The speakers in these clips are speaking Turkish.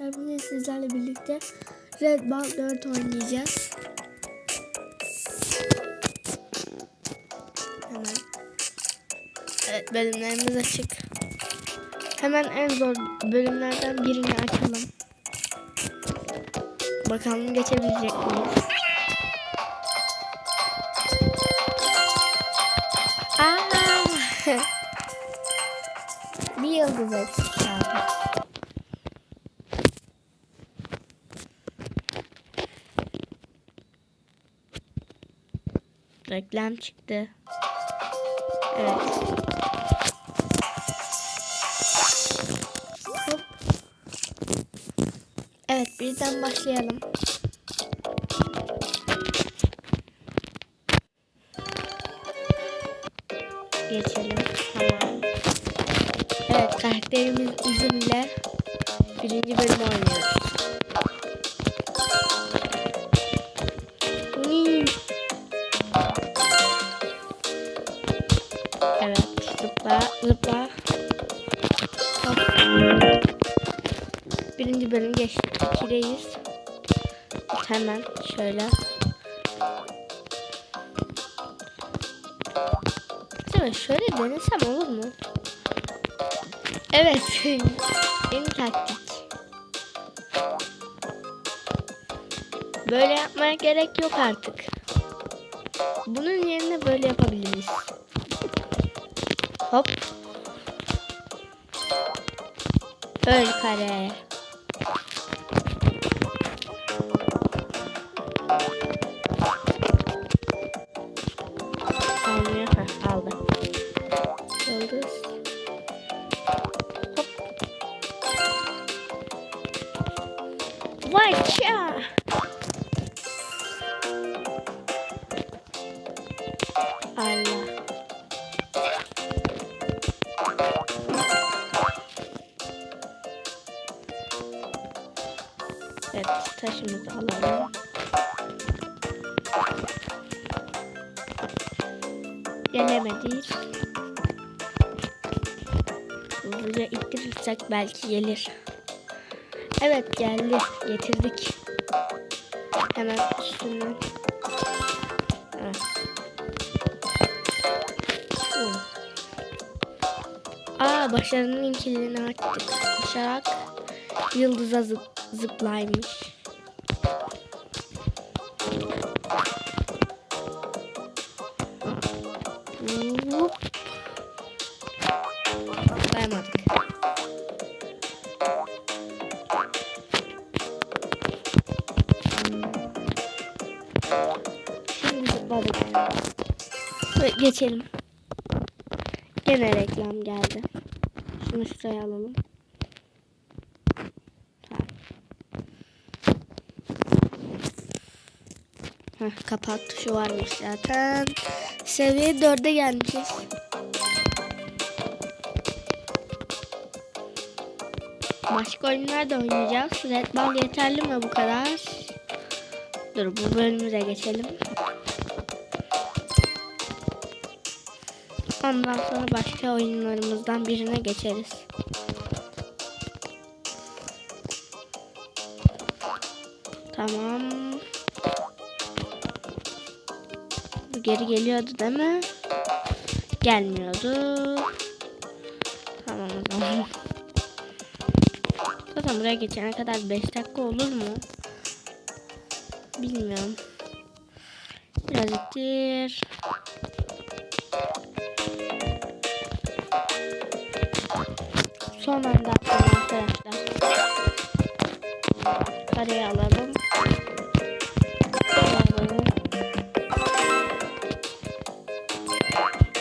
Bugün sizlerle birlikte Red Ball 4 oynayacağız. Hemen. Evet bölümlerimiz açık. Hemen en zor bölümlerden birini açalım. Bakalım geçebilecek miyiz? Aa! Bir yıldız eksik Reklam çıktı. Evet. Hop. Evet birden başlayalım. Geçelim. Tamam. Evet karakterimiz ile birinci bölümü oynuyoruz. Bölüm geçtik. İkideyiz. Hemen şöyle. Acaba şöyle denesem olur mu? Evet. Yeni taktik. Böyle yapmaya gerek yok artık. Bunun yerine böyle yapabiliriz. Hop. Öl kare. Belki gelir. Evet geldi. Getirdik. Hemen üstünden. Evet. Aa başarının kilidini açtık. Koşarak yıldıza zıp, zıplaymış. Geçelim. Gene reklam geldi. Şunu şuraya alalım. Tamam. Heh, kapat tuşu varmış zaten. Seviye 4'e gelmişiz. Başka oyunlar da oynayacağız. Red Ball yeterli mi bu kadar? Dur bu bölümümüze geçelim. Ondan sonra başka oyunlarımızdan birine geçeriz. Tamam. Bu geri geliyordu değil mi? Gelmiyordu. Tamam o zaman. Zaten buraya geçene kadar 5 dakika olur mu? Bilmiyorum. Biraz ittir. Son anda arkadaşlar. Kareye alalım. Alalım.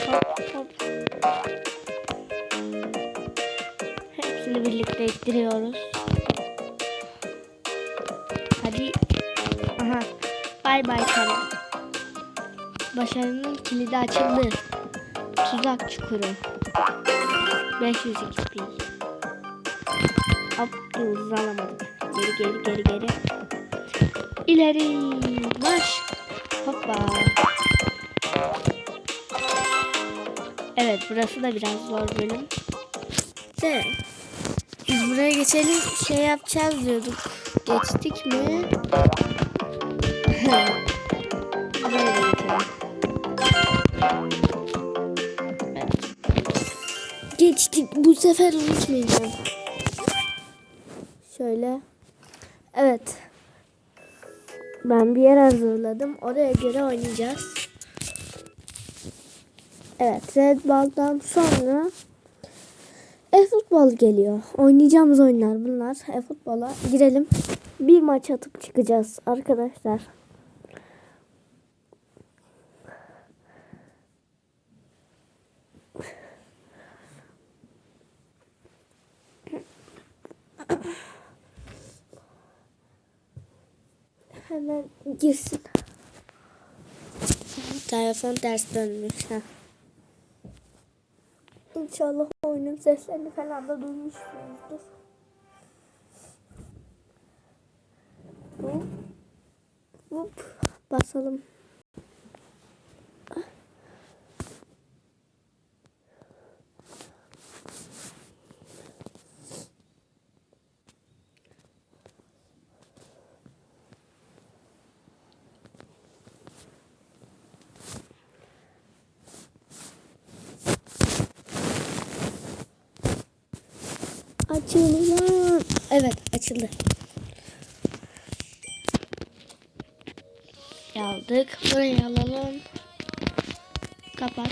Hop hop. Hepsini birlikte ittiriyoruz. Hadi. Aha. Bay bay kare. Başarının kilidi açıldı. Tuzak çukuru. 500 XP. Yıldız alamadık. Geri geri geri geri. İleri marş. Hoppa. Evet burası da biraz zor bölüm. De Biz buraya geçelim şey yapacağız diyorduk. Geçtik mi? Geçtik. Bu sefer unutmayacağım. Şöyle. Evet. Ben bir yer hazırladım. Oraya göre oynayacağız. Evet. Red Ball'dan sonra e-futbol geliyor. Oynayacağımız oyunlar bunlar. E-futbola girelim. Bir maç atıp çıkacağız arkadaşlar. Hemen girsin. Telefon ters dönmüş. Ha. İnşallah oyunun seslerini falan da duymuşsunuzdur. Hop. Hop. Basalım. Açılın. Evet açıldı. Aldık. Burayı alalım. Kapat.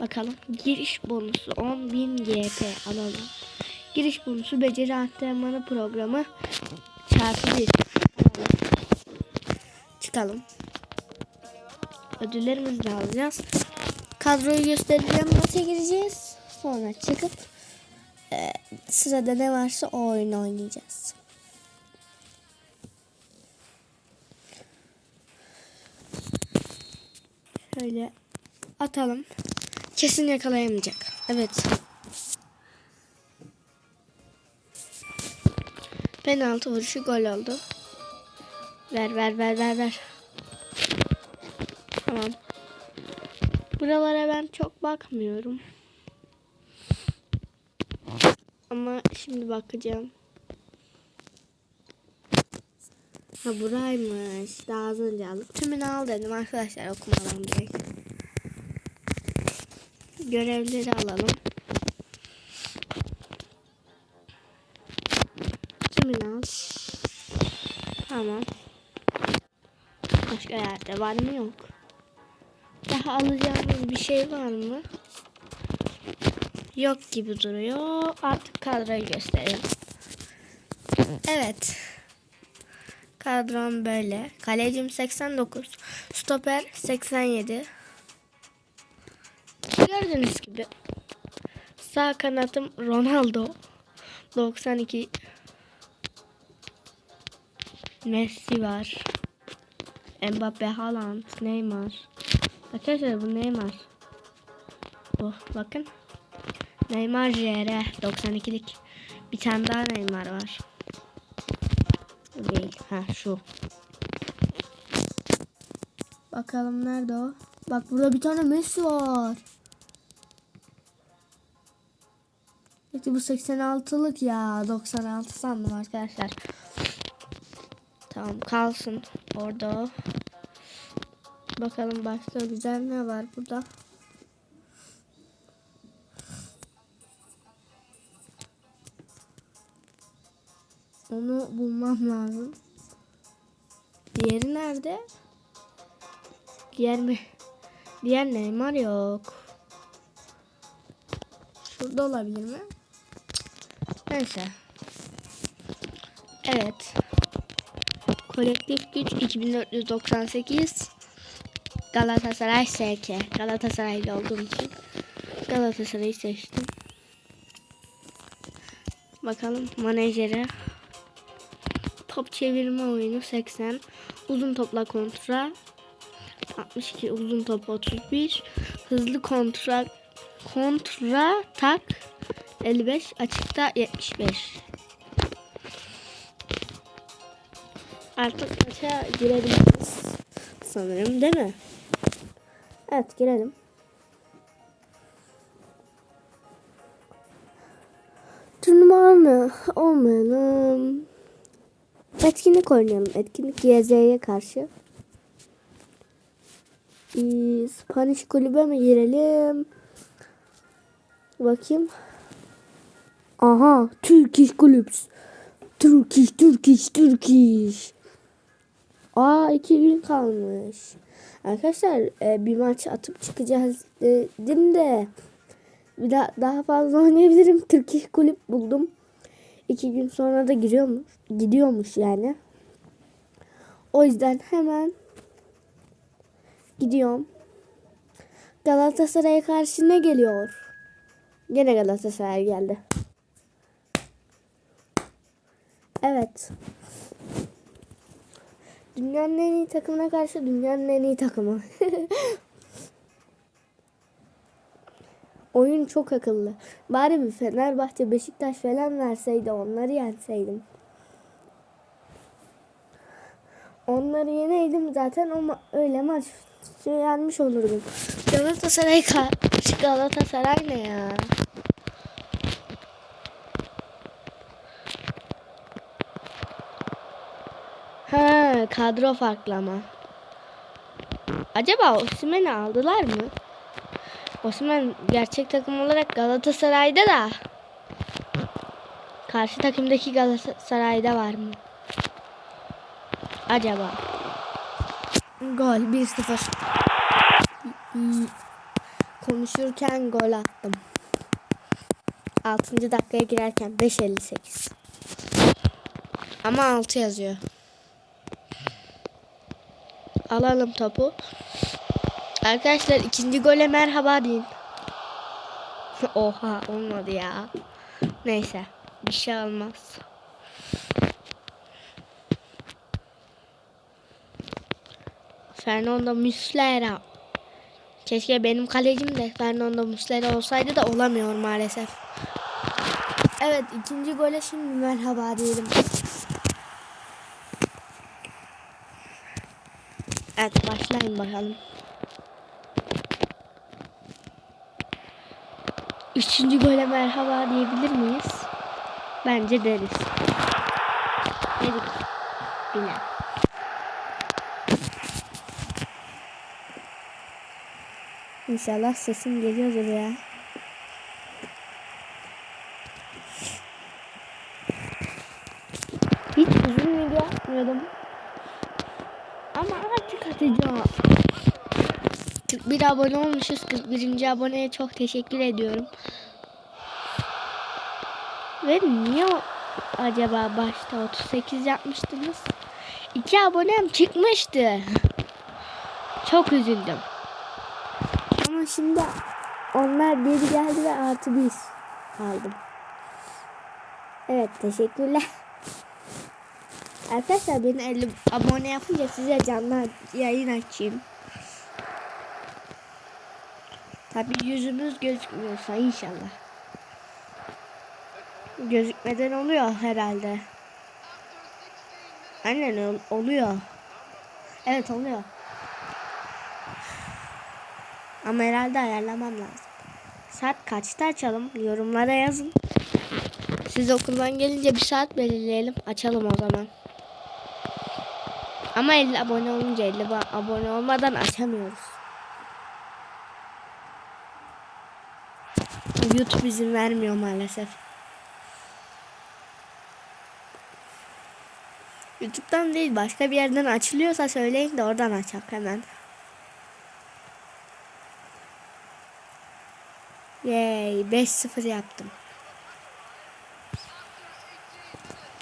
Bakalım. Giriş bonusu 10.000 GP alalım. Giriş bonusu beceri antrenmanı programı çarpı 1. Çıkalım. Ödüllerimizi de alacağız. Kadroyu göstereceğim. Maça gireceğiz. Sonra çıkıp sırada ne varsa o oyunu oynayacağız. Şöyle atalım. Kesin yakalayamayacak. Evet. Penaltı vuruşu gol oldu. Ver ver ver ver ver. Tamam. Buralara ben çok bakmıyorum. Ama şimdi bakacağım. Ha buraymış. Daha az önce aldık. Tümünü al dedim arkadaşlar okumadan direkt. Görevleri alalım. Tümünü al. Tamam. Başka yerde var mı yok. Daha alacağımız bir şey var mı? Yok gibi duruyor. Artık kadroyu göstereyim. Evet. Kadrom böyle. Kalecim 89. Stoper 87. Gördüğünüz gibi. Sağ kanatım Ronaldo. 92. Messi var. Mbappe, Haaland, Neymar. Arkadaşlar bu Neymar. Oh bakın. Neymar JR 92'lik. Bir tane daha Neymar var. Değil. Ha şu. Bakalım nerede o? Bak burada bir tane Messi var. Peki bu 86'lık ya. 96 sandım arkadaşlar. Tamam kalsın orada o. Bakalım başka güzel ne var burada. Bulmam lazım. Diğeri nerede? Diğer mi? Diğer Neymar yok. Şurada olabilir mi? Neyse. Evet. Kolektif güç 2498. Galatasaray SK. Galatasaraylı olduğum için Galatasaray'ı seçtim. Bakalım menajere. Top çevirme oyunu 80. Uzun topla kontra 62 uzun top 31. Hızlı kontra kontra tak 55 açıkta 75. Artık maça girebiliriz sanırım değil mi? Evet girelim. numaralı olmayalım. Etkinlik oynayalım. Etkinlik YZ'ye karşı. Ee, Spanish kulübe mi girelim? Bakayım. Aha, Turkish kulüps. Turkish, Turkish, Turkish. Aa iki gün kalmış. Arkadaşlar e, bir maç atıp çıkacağız dedim de bir daha, daha fazla oynayabilirim. Turkish kulüp buldum. İki gün sonra da giriyormuş. Gidiyormuş yani. O yüzden hemen gidiyorum. Galatasaray'a karşı ne geliyor? Gene Galatasaray geldi. Evet. Dünyanın en iyi takımına karşı dünyanın en iyi takımı. Oyun çok akıllı. Bari bir Fenerbahçe, Beşiktaş falan verseydi onları yenseydim. Onları yeneydim zaten ama öyle maç şey yenmiş olurdum. Galatasaray karşı Galatasaray ne ya? Ha, kadro farklama. Acaba Osimhen'i aldılar mı? Osman gerçek takım olarak Galatasaray'da da karşı takımdaki Galatasaray'da var mı? Acaba? Gol 1-0. Konuşurken gol attım. 6. dakikaya girerken 5.58. Ama 6 yazıyor. Alalım topu. Arkadaşlar ikinci gole merhaba deyin. Oha olmadı ya. Neyse bir şey olmaz. Fernando Muslera. Keşke benim kalecim de Fernando Muslera olsaydı da olamıyor maalesef. Evet ikinci gole şimdi merhaba diyelim. Evet başlayın bakalım. Üçüncü gole merhaba diyebilir miyiz? Bence deriz. Dedik. Bile. İnşallah sesim geliyordur ya. Hiç uzun video atmıyordum. Ama artık atacağım. 41 abone olmuşuz. 41. aboneye çok teşekkür ediyorum. Ve niye acaba başta 38 yapmıştınız? 2 abonem çıkmıştı. Çok üzüldüm. Ama şimdi onlar bir geldi ve artı bir aldım. Evet teşekkürler. Arkadaşlar beni 50 abone yapınca size canlı yayın açayım. Tabi yüzümüz gözükmüyorsa inşallah. Gözükmeden oluyor herhalde. Aynen oluyor. Evet oluyor. Ama herhalde ayarlamam lazım. Saat kaçta açalım? Yorumlara yazın. Siz okuldan gelince bir saat belirleyelim. Açalım o zaman. Ama 50 abone olunca 50 abone olmadan açamıyoruz. YouTube izin vermiyor maalesef. YouTube'dan değil başka bir yerden açılıyorsa söyleyin de oradan açak hemen. Yay 5-0 yaptım.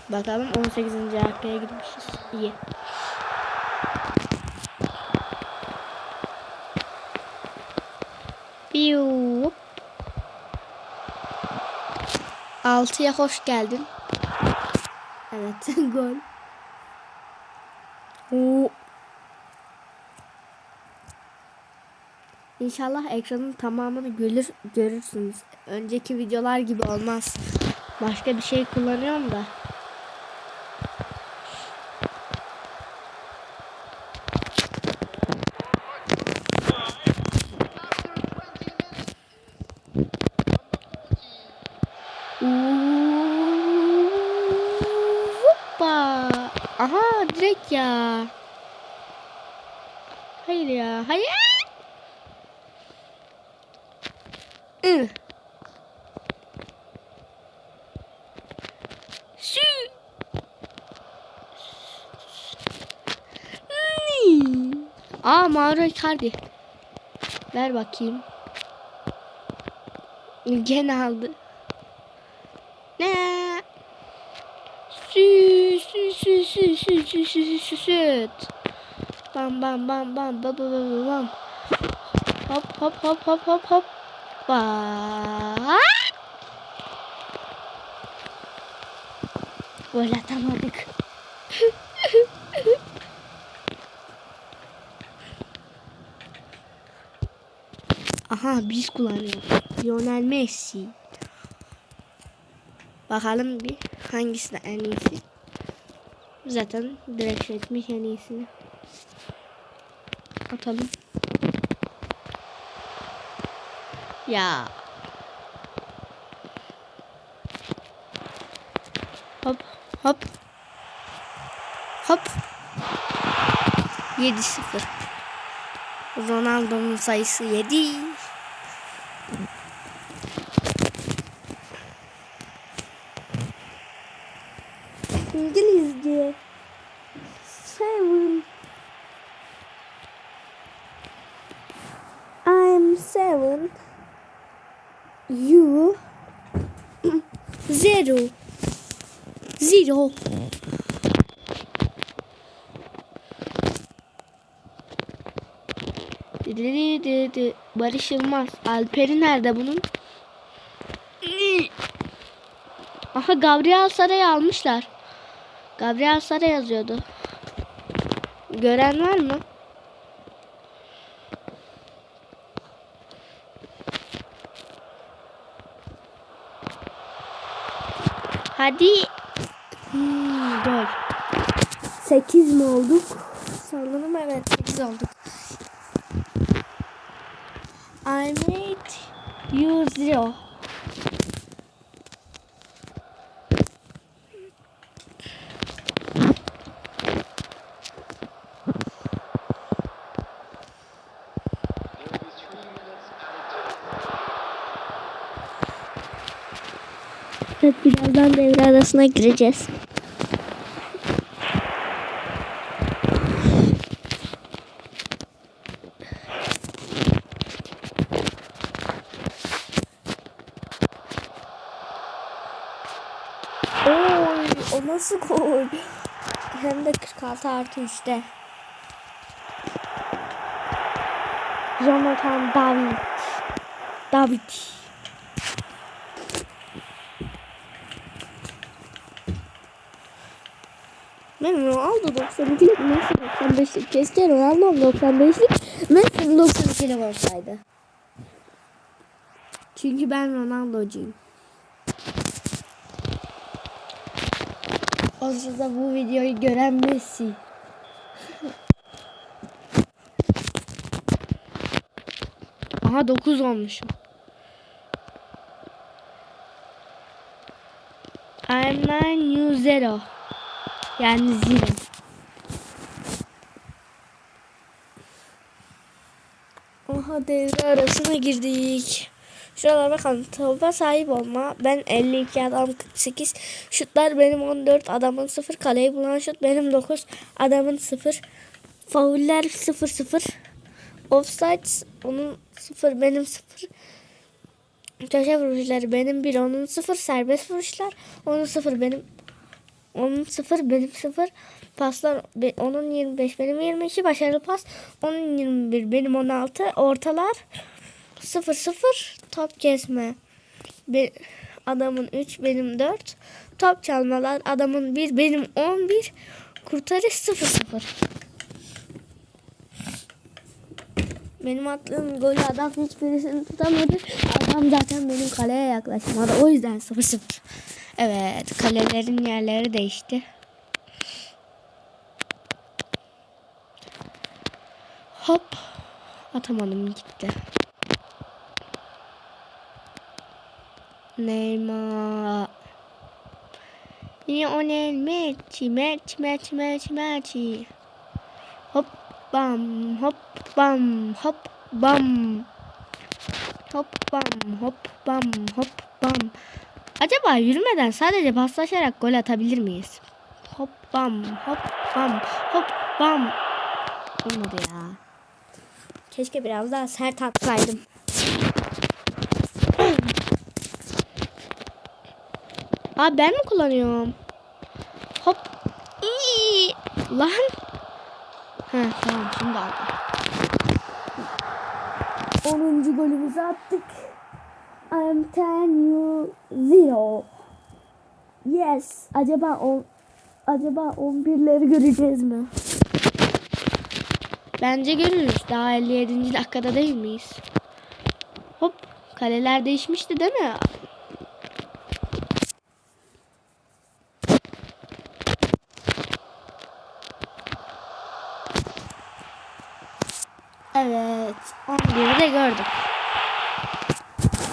Bakalım 18. arkaya gitmişiz. İyi. Biu. 6'ya hoş geldin. Evet gol. Oo. İnşallah ekranın tamamını görür, görürsünüz. Önceki videolar gibi olmaz. Başka bir şey kullanıyorum da. Şu. Hmm. Aa Mauro Icardi. Ver bakayım. Gene aldı. Ne? Sü sü sü sü sü sü sü sü sü. Bam bam bam bam bam bam bam bam. Hop hop hop hop hop hop. Bak. Gol atamadık. Aha biz kullanıyoruz. Lionel Messi. Bakalım bir hangisi en iyisi. Zaten direkt etmiş en iyisini. Atalım. Ya. Hop hop. Hop. 7-0. Ronaldo'nun sayısı 7. İngilizce. Seven. I'm seven. You. Zero. Zero. Barış Yılmaz. Alper'i nerede bunun? Aha Gabriel Saray'ı almışlar. Gabriel Saray yazıyordu. Gören var mı? Hadi. Hmm, gol. 8 mi olduk? Sanırım evet 8 olduk. I made you zero. Evet birazdan devre arasına gireceğiz. Oy, o nasıl gol? Hem de 46 artı 3'te. Jonathan David. David. Ben Ronaldo 92, Messi 95'lik. Keşke Ronaldo 95'lik, Messi 92'lik olsaydı. Çünkü ben Ronaldo'cuyum. O sırada bu videoyu gören Messi. Aha 9 olmuşum. I'm nine you zero. Yani zero. Oha devre arasına girdik. Şuralara bakalım. Topa sahip olma. Ben 52 adam 48. Şutlar benim 14. Adamın 0. Kaleyi bulan şut benim 9. Adamın 0. Fauller 0 0. Offside onun 0 benim 0. Köşe vuruşları benim 1 onun 0. Serbest vuruşlar onun 0 benim onun 0 benim 0. Paslar onun 25 benim 22. Başarılı pas onun 21 benim 16. Ortalar 0 0 top kesme. Be- adamın 3 benim 4. Top çalmalar adamın 1 benim 11. Kurtarış 0 0. Benim attığım golü adam hiçbirisini tutamadı. Adam zaten benim kaleye yaklaşmadı. O yüzden 0 0. Evet kalelerin yerleri değişti. Hop. Atamadım gitti. Neymar. Lionel Messi, Messi, Messi, Messi, Messi. Hop bam, hop bam, hop bam. Hop bam, hop bam, hop bam. Acaba yürümeden sadece paslaşarak gol atabilir miyiz? Hop bam, hop bam, hop bam. Olmadı ya. Keşke biraz daha sert atsaydım. Aa ben mi kullanıyorum? Hop. İyi. Lan. Ha tamam şimdi aldım. 10. golümüzü attık. I'm telling you zero. Yes. Acaba on, acaba 11'leri göreceğiz mi? Bence görürüz. Daha 57. dakikada değil miyiz? Hop. Kaleler değişmişti değil mi? Evet. 11'i de gördük.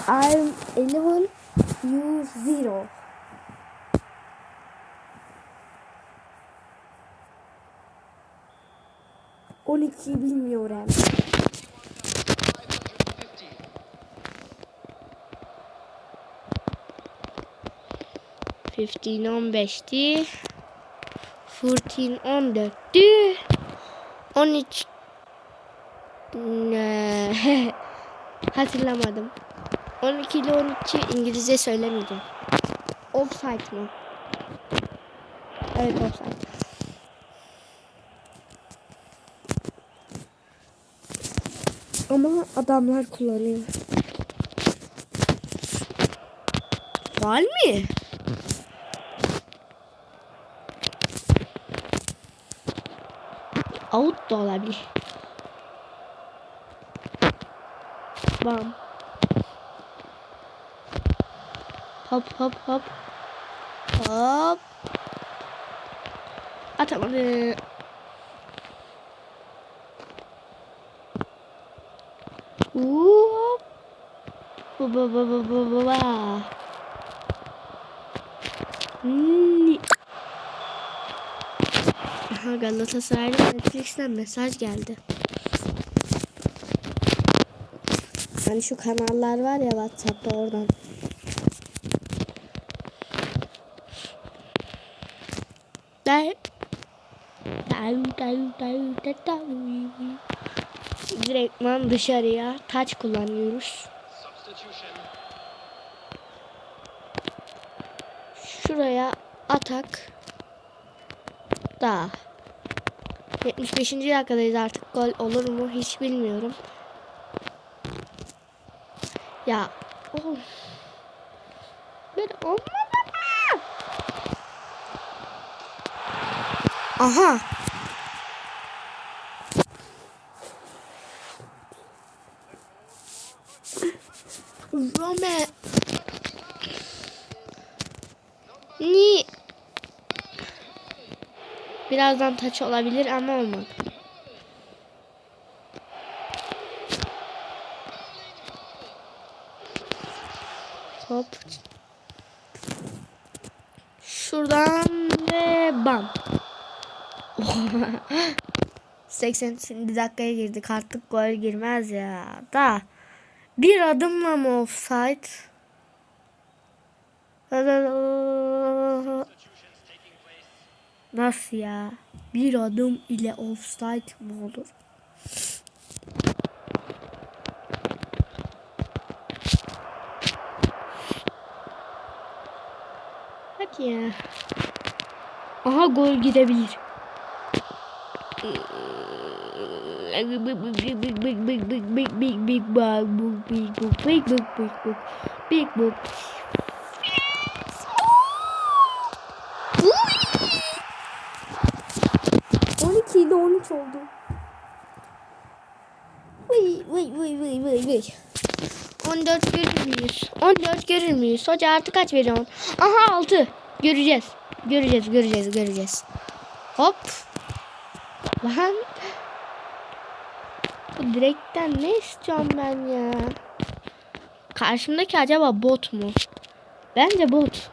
I'm 11, you 0. şey bilmiyorum. Fifteen on beşti. Fourteen on dörttü. On üç. Hatırlamadım. On iki ile on iki İngilizce söylemedim. Offside mı? Evet offside. Ama adamlar kullanıyor. Var mi? Out da olabilir. Bam. Hop hop hop. Hop. Atamadı. Hop. Baba baba baba. Aha Galatasaray'da Netflix'ten mesaj geldi. Hani şu kanallar var ya WhatsApp'ta oradan. Dai. Dai dai dai dai dai. Direktman dışarıya taç kullanıyoruz. Şuraya atak. Da. 75. dakikadayız artık gol olur mu hiç bilmiyorum. Ya. Of. Bir olmadı. Aha. Rome. Ni. Birazdan taç olabilir ama olmadı. Hop. Şuradan ve bam. 80. dakikaya girdik artık gol girmez ya. Da bir adımla mı offside? Nasıl ya? Bir adım ile offside mi olur? Hadi ya. Aha gol gidebilir big big On ikiydi on üç oldu. Vıy vıy vıy vıy vıy vıy. 14 görür müyüz? 14 görür müyüz? Hoca artık kaç veriyorsun? Aha 6. Göreceğiz. Göreceğiz, göreceğiz, göreceğiz. Hop. Lan bu direkten ne istiyorum ben ya? Karşımdaki acaba bot mu? Bence bot.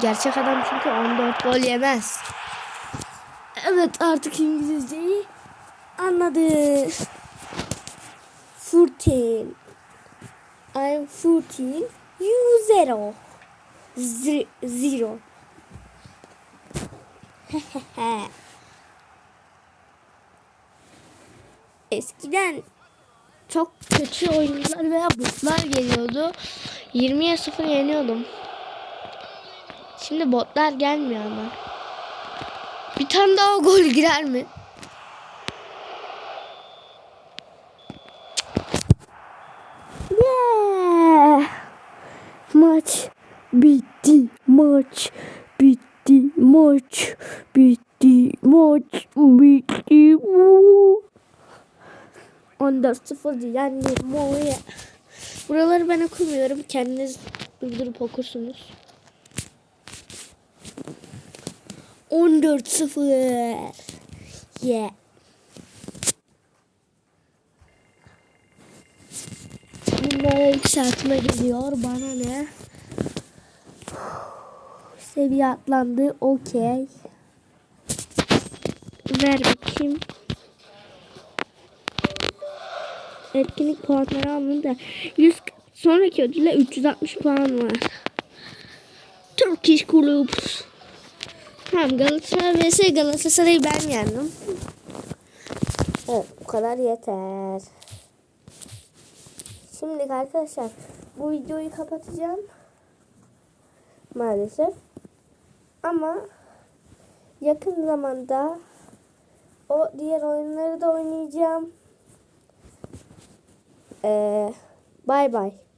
Gerçek adam çünkü 14 gol yemez. Evet artık İngilizceyi anladı. 14. I'm 14. You zero. Zero. zero. Eskiden çok kötü oyuncular veya botlar geliyordu. 20'ye 0 yeniyordum. Şimdi botlar gelmiyor ama. Bir tane daha gol girer mi? Yeah. Maç bitti. Maç bitti. Maç bitti. Maç bitti. Woo. 14-0 yendim. Moya. Buraları ben okumuyorum. Kendiniz durdurup okursunuz. 14-0. Yeah. Bunlara yükseltme geliyor. Bana ne? Seviye atlandı. Okey. Ver bakayım. Etkinlik puanları aldım da 100 sonraki ödülle 360 puan var. Turkish Groups. Tamam Galatasaray vs Galatasaray'ı ben yendim. Evet bu kadar yeter. Şimdi arkadaşlar bu videoyu kapatacağım. Maalesef. Ama yakın zamanda o diğer oyunları da oynayacağım. Ee, bay bay.